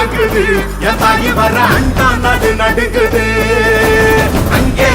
நடுங்குது என் தாய் வர அண்டா நடு நடுக்குது. அங்கே